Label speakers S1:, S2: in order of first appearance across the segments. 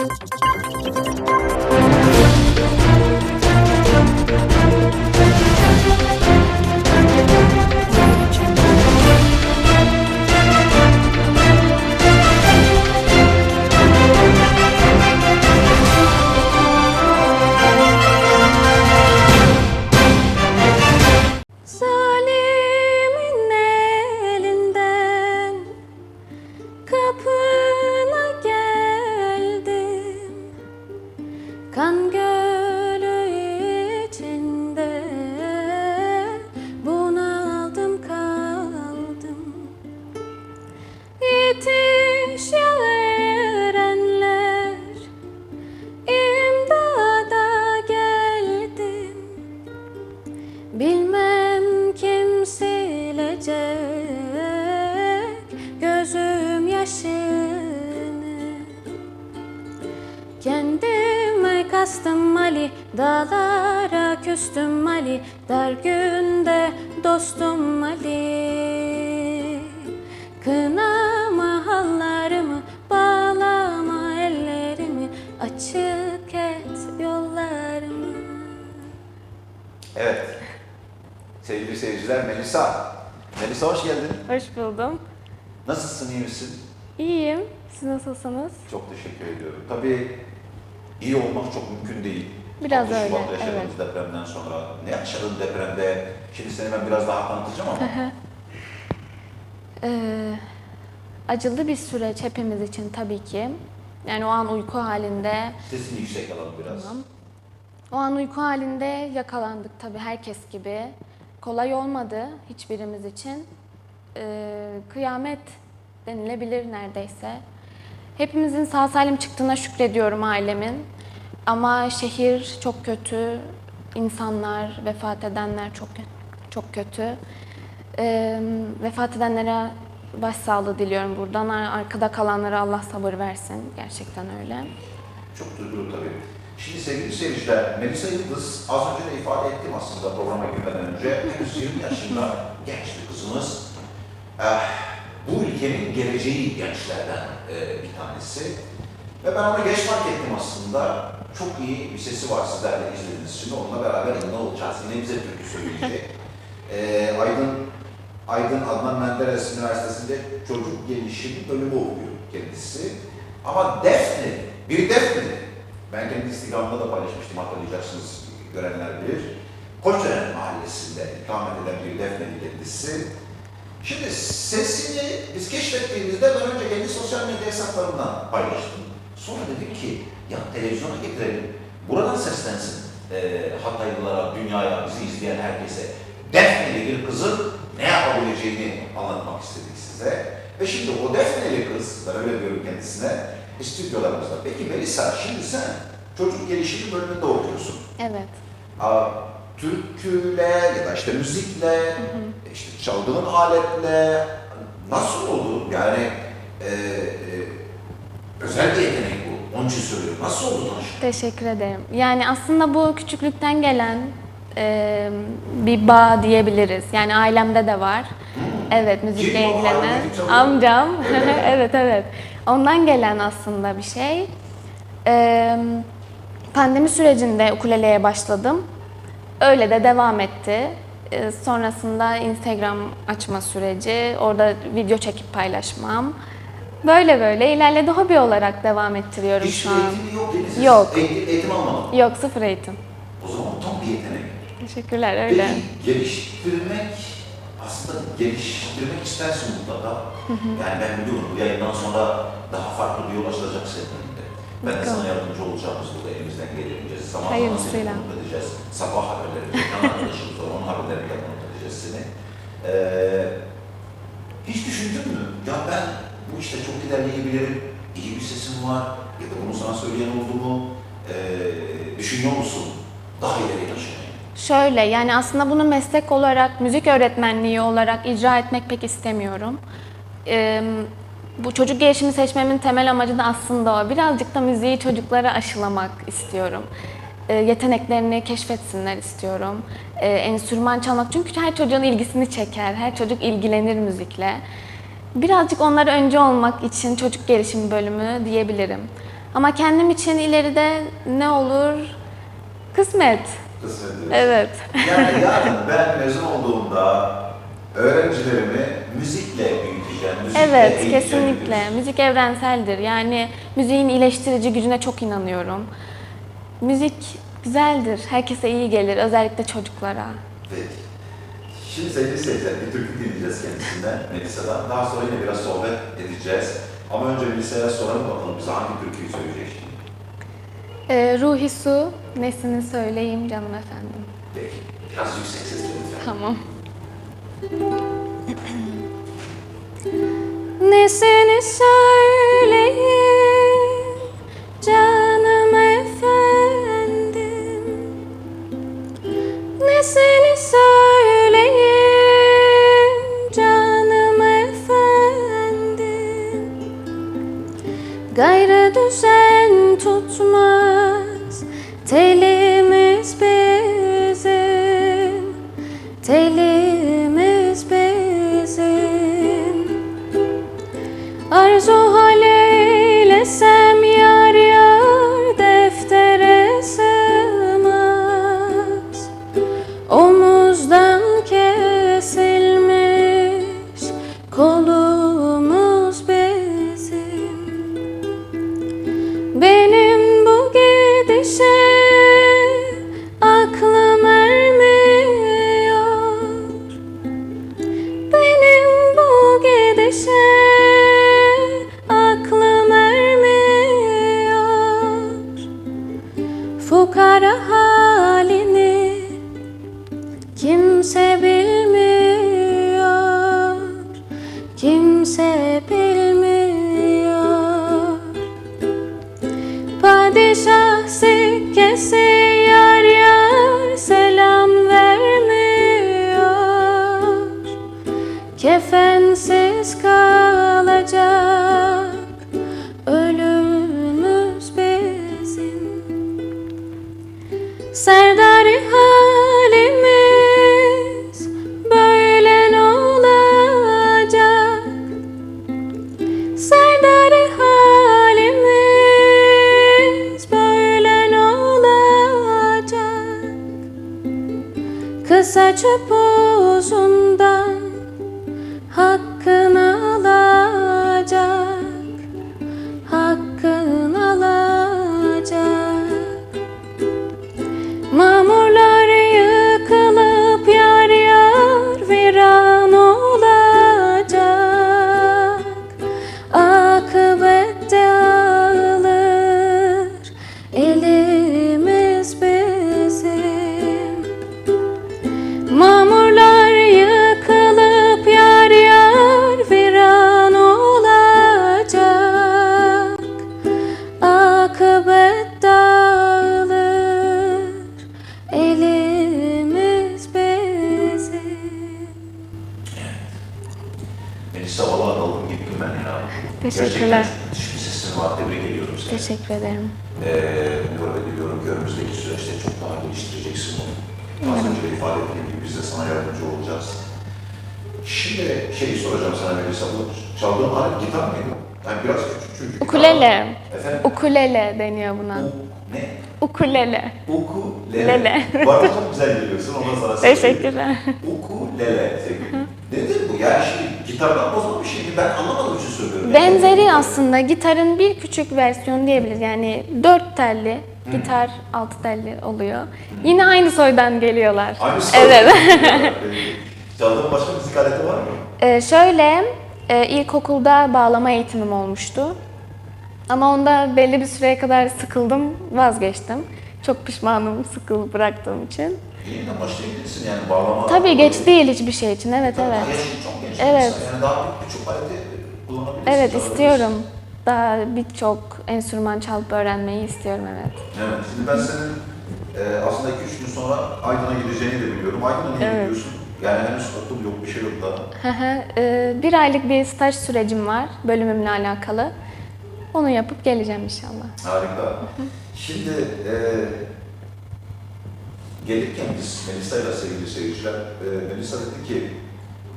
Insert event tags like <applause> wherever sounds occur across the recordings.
S1: Thank you. Seyirciler Melisa. Melisa hoş geldin.
S2: Hoş buldum.
S1: Nasılsın, iyi misin?
S2: İyiyim. Siz nasılsınız?
S1: Çok teşekkür ediyorum. Tabii iyi olmak çok mümkün değil.
S2: Biraz
S1: 6
S2: öyle,
S1: Şubat'ta yaşadığımız depremden sonra. Ne yaşadın depremde? Şimdi seni ben biraz daha tanıtacağım ama.
S2: Ee, acılı bir süreç hepimiz için tabii ki. Yani o an uyku halinde,
S1: Sesini yüksek alalım biraz.
S2: Tamam. o an uyku halinde yakalandık tabii herkes gibi. Kolay olmadı hiçbirimiz için. Ee, kıyamet denilebilir neredeyse. Hepimizin sağ salim çıktığına şükrediyorum ailemin. Ama şehir çok kötü, insanlar, vefat edenler çok çok kötü. Ee, vefat edenlere başsağlığı diliyorum buradan. Ar- Arkada kalanlara Allah sabır versin. Gerçekten öyle.
S1: Çok duygulu tabii. Şimdi sevgili seyirciler, Melisa Yıldız az önce de ifade ettim aslında programa girmeden önce. Henüz 20 yaşında genç bir kızımız. Eh, bu ülkenin geleceği gençlerden eh, bir tanesi. Ve ben onu geç fark ettim aslında. Çok iyi bir sesi var sizlerle izlediğiniz için. Onunla beraber yine olacağız. Yine bize türkü söyleyecek. <laughs> Eh, Aydın, Aydın Adnan Menderes Üniversitesi'nde çocuk gelişimi bölümü okuyor kendisi. Ama Defne, bir Defne. Ben kendi Instagram'da da paylaşmıştım hatırlayacaksınız görenler bilir. Koçören Mahallesi'nde ikamet eden bir Defne'li kendisi. Şimdi sesini biz keşfettiğimizde ben önce kendi sosyal medya hesaplarımdan paylaştım. Sonra dedim ki ya televizyona getirelim. Buradan seslensin e, Hataylılara, dünyaya, bizi izleyen herkese. Defneli bir kızın ne yapabileceğini anlatmak istedik size. Ve şimdi o Defneli kız, ben öyle diyorum kendisine, stüdyolarımızda. Peki Melisa, şimdi sen çocuk gelişimi bölümünde okuyorsun.
S2: Evet.
S1: Aa, türküyle ya da işte müzikle, işte çaldığın aletle nasıl oldu? Yani e, e, özel bir yetenek bu. Onun için söylüyorum. Nasıl oldu tanışma?
S2: Teşekkür ederim. Yani aslında bu küçüklükten gelen e, bir bağ diyebiliriz. Yani ailemde de var. Evet, müzikle ilgilenen. Amcam. <laughs>
S1: Evet.
S2: evet, evet. Ondan gelen aslında bir şey. E, pandemi sürecinde ukuleleye başladım. Öyle de devam etti. E, sonrasında Instagram açma süreci, orada video çekip paylaşmam. Böyle böyle ilerledi. Hobi olarak devam ettiriyorum
S1: Hiç
S2: şu an.
S1: yok
S2: Yok.
S1: Eğitim, eğitim almadın.
S2: Yok, sıfır eğitim.
S1: O zaman tam bir yetenek.
S2: Teşekkürler, öyle.
S1: Peki geliştirmek, aslında geliştirmek istersin mutlaka. Yani ben biliyorum bu yayından sonra daha farklı bir yol açılacak senin önünde. Ben de sana yardımcı olacağımız burada elimizden gelince. Zaman zaman seni konuk edeceğiz. Sabah haberleri, Gökhan arkadaşımız var, onun haberleriyle konuk edeceğiz seni. Ee, hiç düşündün mü? Ya ben bu işte çok ilerleyebilirim, iyi bir sesim var ya da bunu sana söyleyen oldu mu? Ee, düşünüyor musun daha ileri taşımayı?
S2: Şöyle yani aslında bunu meslek olarak, müzik öğretmenliği olarak icra etmek pek istemiyorum. Ee, bu çocuk gelişimi seçmemin temel amacı da aslında o. Birazcık da müziği çocuklara aşılamak istiyorum. Ee, yeteneklerini keşfetsinler istiyorum. Ee, enstrüman çalmak çünkü her çocuğun ilgisini çeker, her çocuk ilgilenir müzikle. Birazcık onlara önce olmak için çocuk gelişimi bölümü diyebilirim.
S3: Ama kendim için ileride ne olur? Kısmet.
S1: Kısmet diyorsun.
S3: Evet.
S1: Yani yarın ben mezun olduğumda öğrencilerimi müzikle büyüteceğim, müzikle
S3: Evet,
S1: eğiteceğim
S3: kesinlikle.
S1: diyorsun.
S3: Müzik evrenseldir. Yani müziğin iyileştirici gücüne çok inanıyorum. Müzik güzeldir. Herkese iyi gelir. Özellikle çocuklara.
S1: Peki. Şimdi sevgili seyirciler bir türkü dinleyeceğiz kendisinden, Melisa'dan. Daha sonra yine biraz sohbet edeceğiz. Ama önce Melisa'ya soralım bakalım bize hangi türküyü söyleyecek şimdi.
S3: Ee, Ruhi Su, nesini söyleyeyim canım efendim.
S1: Peki. Biraz yüksek sesle lütfen.
S3: Tamam. <clears throat> Nesini söyleyeyim Gayrı düzen tutmaz. Telimiz bizim. Telimiz
S1: Melisa valla daldım gittim ben ya.
S3: Teşekkürler.
S1: Gerçekten müthiş bir sesin var. Tebrik ediyorum seni.
S3: Teşekkür ederim.
S1: Ee, umuyorum ediyorum ki önümüzdeki süreçte çok daha geliştireceksin bunu. Az önce de ifade ettiğim gibi biz de sana yardımcı olacağız. Şimdi şeyi soracağım sana Melisa, bu çaldığın alet gitar mıydı? Yani biraz küçük çünkü.
S3: Ukulele.
S1: Efendim?
S3: Ukulele deniyor buna.
S1: U, ne?
S3: Ukulele.
S1: Ukulele. Arada çok güzel geliyorsun, ona sana. <laughs>
S3: Teşekkürler.
S1: Ukulele sevgilim. Nedir bu? Yani şimdi gitardan bozma bir şey mi? Ben anlamadığım için söylüyorum.
S3: Benzeri aslında gitarın bir küçük versiyonu diyebiliriz. Yani dört telli gitar altı telli oluyor. Yine aynı soydan geliyorlar.
S1: Aynı
S3: Evet.
S1: Çaldığın <laughs> başka müzik aleti var mı?
S3: Ee, şöyle e, ilkokulda bağlama eğitimim olmuştu. Ama onda belli bir süreye kadar sıkıldım, vazgeçtim. Çok pişmanım sıkılıp bıraktığım için.
S1: Yeniden başlayabilirsin yani bağlama.
S3: Tabii geç değil hiçbir şey için. Evet
S1: Tabii
S3: evet.
S1: Yaşın çok genç.
S3: Evet.
S1: Yani daha birçok aleti kullanabilirsin.
S3: Evet istiyorum. Daha birçok enstrüman çalıp öğrenmeyi istiyorum evet.
S1: Evet. Şimdi ben senin e, aslında 2-3 gün sonra Aydın'a gideceğini de biliyorum. Aydın'a niye
S3: Evet.
S1: gidiyorsun? Yani henüz okul yok, bir şey yok daha.
S3: Hı hı. Ee, bir aylık bir staj sürecim var bölümümle alakalı. Onu yapıp geleceğim inşallah.
S1: Harika. Şimdi e, gelirken biz Melisa ile sevgili seyirciler, e, Melisa dedi ki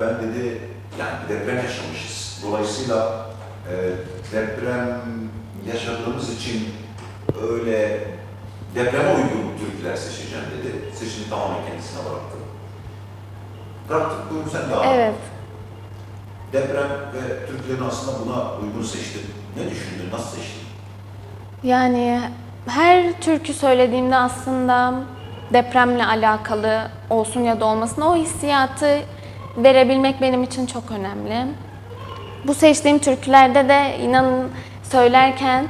S1: ben dedi yani bir deprem yaşamışız. Dolayısıyla e, deprem yaşadığımız için öyle depreme uygun türküler seçeceğim dedi. Seçimi tamamen kendisine bıraktı. Bıraktık, buyurun sen devam et.
S2: Evet.
S1: Deprem ve türkülerin aslında buna uygun seçtin. Ne düşündün, nasıl seçtin?
S2: Yani her türkü söylediğimde aslında depremle alakalı olsun ya da olmasın o hissiyatı verebilmek benim için çok önemli. Bu seçtiğim türkülerde de inanın söylerken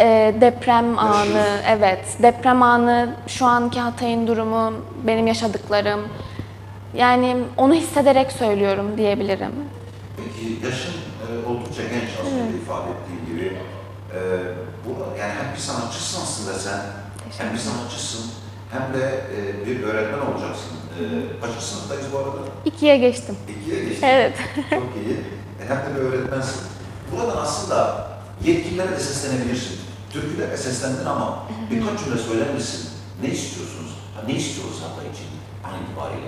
S2: e, deprem anı, evet deprem anı, şu anki Hatay'ın durumu, benim yaşadıklarım. Yani onu hissederek söylüyorum diyebilirim.
S1: Peki yaşın e, oldukça genç az önce ifade ettiğin gibi. E, bu, yani hem bir sanatçısın aslında sen, hem bir sanatçısın, hem de e, bir öğretmen olacaksın. E, kaçıncı sınıftayız bu arada?
S2: İkiye geçtim.
S1: İkiye geçtin.
S2: Evet.
S1: Çok iyi. E, hem de bir öğretmensin. Buradan aslında yetkililere de seslenebilirsin. Türkülere seslendin ama birkaç cümle söyler misin? Ne istiyorsunuz? Ha, Ne istiyoruz Hatay için an itibariyle?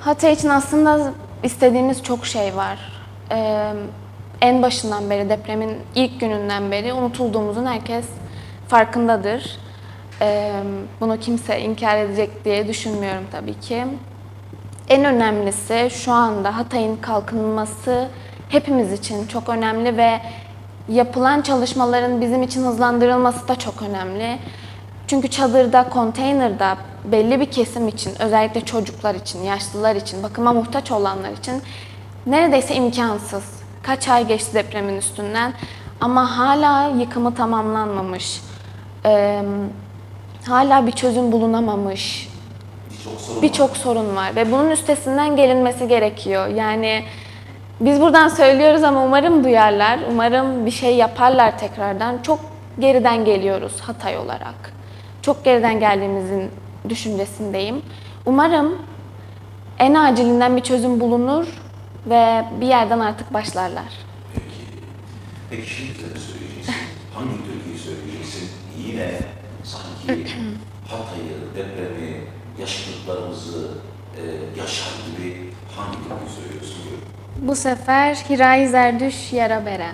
S2: Hatay için aslında istediğimiz çok şey var. Ee, en başından beri, depremin ilk gününden beri unutulduğumuzun herkes farkındadır. Bunu kimse inkar edecek diye düşünmüyorum tabii ki. En önemlisi şu anda Hatay'ın kalkınması hepimiz için çok önemli ve yapılan çalışmaların bizim için hızlandırılması da çok önemli. Çünkü çadırda, konteynerda belli bir kesim için, özellikle çocuklar için, yaşlılar için, bakıma muhtaç olanlar için neredeyse imkansız. Kaç ay geçti depremin üstünden ama hala yıkımı tamamlanmamış. Ee, hala bir çözüm bulunamamış.
S1: Birçok sorun.
S2: Birçok sorun var ve bunun üstesinden gelinmesi gerekiyor. Yani biz buradan söylüyoruz ama umarım duyarlar, umarım bir şey yaparlar tekrardan. Çok geriden geliyoruz Hatay olarak. Çok geriden geldiğimizin düşüncesindeyim. Umarım en acilinden bir çözüm bulunur ve bir yerden artık başlarlar.
S1: Peki. Peki şimdi ne söyleyeceksin? Hangi türküyü söyleyeceksin? Yine sanki Hatay'ı, depremi, yaşadıklarımızı e, yaşar gibi hangi türküyü söylüyorsun?
S2: Bu sefer Hiray Zerdüş Yara Bere.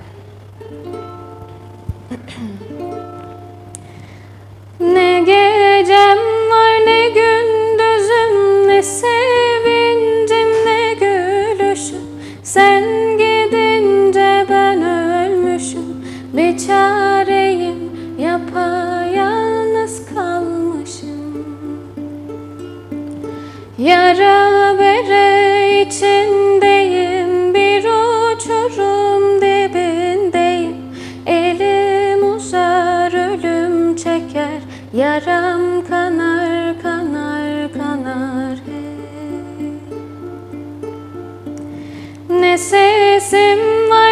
S2: Ne gecem var ne gündüzüm sesim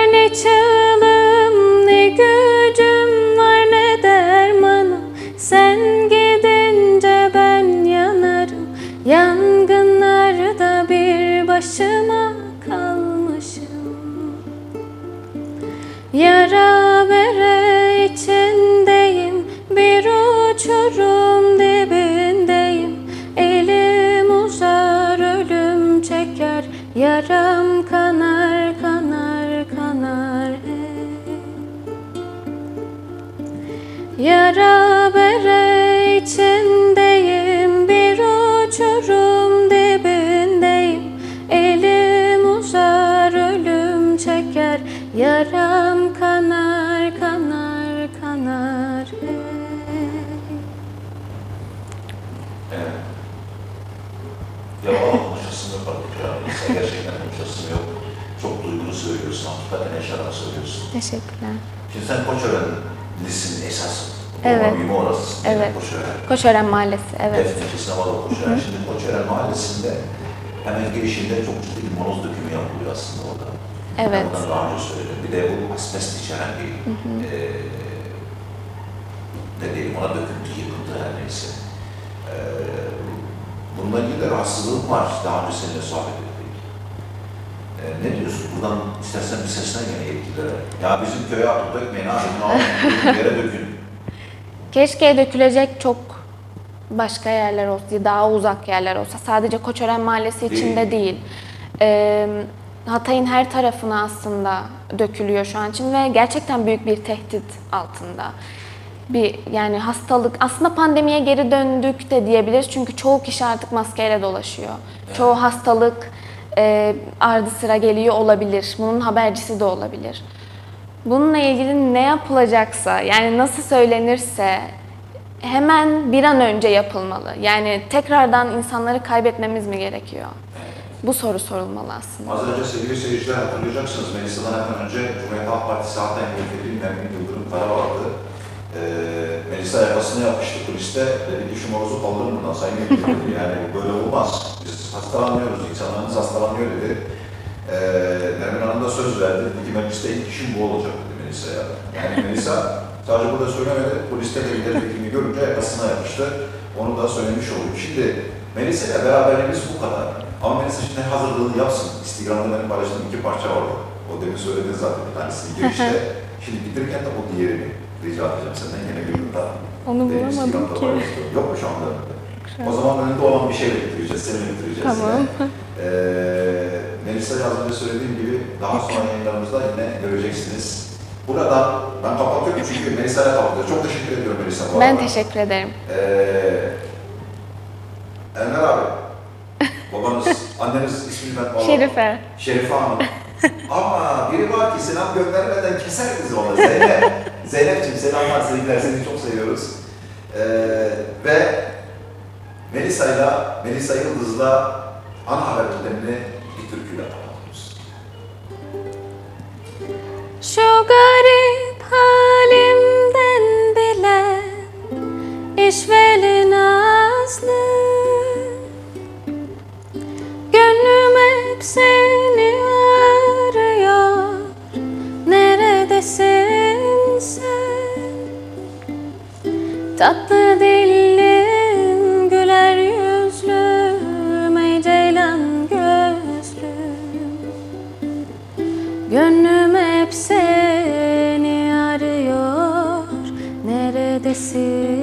S2: Teşekkürler.
S1: Şimdi sen Koçören'lisin esas.
S2: Evet.
S1: Büyüme orasısın.
S2: Evet.
S1: Koçören.
S2: Koçören Mahallesi, evet.
S1: Defne Sinemalı Koçören. Şimdi Koçören Mahallesi'nde hemen girişinde çok ciddi bir moloz dökümü yapılıyor aslında orada.
S2: Evet.
S1: Ben daha önce söyledim. Bir de bu asbest içeren bir eee ne diyelim ona döküntü, yıkıntı her neyse. Eee bununla ilgili de rahatsızlığım var. Daha önce seninle sohbet ettik. Eee, ne diyorsun? Buradan istersen bir seslen gene yetkililere. Ya bizim köye atıp dökmeyin abi. Ne yapın? Yere dökün.
S2: Keşke dökülecek çok başka yerler olsa, daha uzak yerler olsa. Sadece Koçören Mahallesi
S1: Değil.
S2: içinde değil. Ee,
S3: Hatay'ın her tarafına aslında dökülüyor şu an için ve gerçekten büyük bir tehdit altında. Bir yani hastalık aslında pandemiye geri döndük de diyebiliriz çünkü çoğu kişi artık maskeyle dolaşıyor. Çoğu hastalık e, ardı sıra geliyor olabilir. Bunun habercisi de olabilir. Bununla ilgili ne yapılacaksa yani nasıl söylenirse hemen bir an önce yapılmalı. Yani tekrardan insanları kaybetmemiz mi gerekiyor? Bu soru sorulmalı aslında.
S1: Az önce sevgili seyirciler hatırlayacaksınız Melisa'dan hemen önce Cumhuriyet Halk Partisi Hatay Milletvekili Nermin Yıldırım Kara vardı. Ee, Melisa yakasını yapmıştı kuliste. Dedi ki şu morozu kaldırın buradan sayın vekilim dedi. <laughs> Yani böyle olmaz. Biz hastalanmıyoruz, insanlarımız hastalanıyor dedi. Ee, Nermin Hanım da söz verdi. Dedi ki mecliste ilk işim bu olacak dedi Melisa'ya. Yani Melisa sadece burada söylemedi. Kuliste de milletvekilini görünce yakasına yapıştı. Onu da söylemiş olduk. Şimdi Melisa ile beraberliğimiz bu kadar. Ama Melisa şimdi hazırlığını yapsın. Instagram'da benim paylaştığım iki parça var. O demin söyledin zaten bir tanesini girişte. Şimdi bitirirken de o diğerini rica edeceğim senden yine bir yılda.
S3: Onu
S1: Benim
S3: bulamadım ki.
S1: Yok mu şu anda? O zaman önünde olan bir şeyle bitireceğiz, seninle bitireceğiz.
S3: Tamam.
S1: Yine. Ee, Melisa az önce söylediğim gibi daha sonra yayınlarımızda yine göreceksiniz. Burada ben kapatıyorum çünkü Melisa'ya kapatıyor. Çok teşekkür ediyorum Melisa bu
S3: Ben
S1: arada.
S3: teşekkür ederim.
S1: Ee, Enver abi, babanız, <laughs> anneniz ismini ben bağladım.
S3: Şerife.
S1: Şerife Hanım. <laughs> Ama biri var ki selam göndermeden keser bizi ona. Zeynep. Zeynep'ciğim selamlar, sevgiler. Seni çok seviyoruz. Ee, ve Melisa'yla, Melisa Yıldız'la ana haber bültenini bir türküyle kapatıyoruz.
S3: Şu garip halimden bile işveli nazlı Tatlı dillim güler yüzlüm Ey ceylan gözlüm. Gönlüm hep seni arıyor Neredesin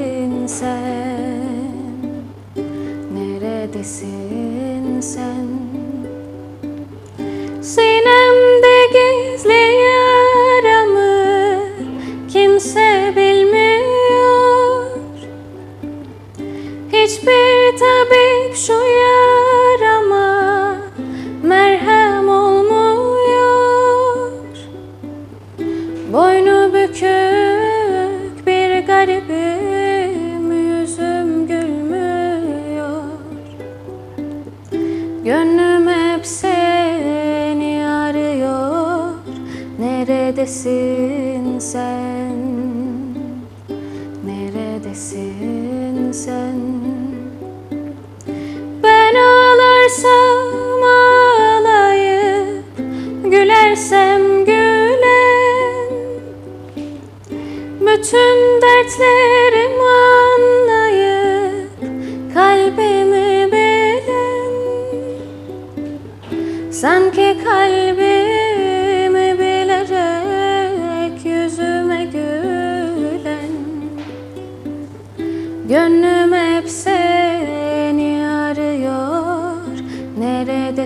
S3: sen? Neredesin sen? Ben ağlarsam ağlayıp Gülersem gülen Bütün dertlerim anlayıp Kalbimi bilen Sanki kalbimi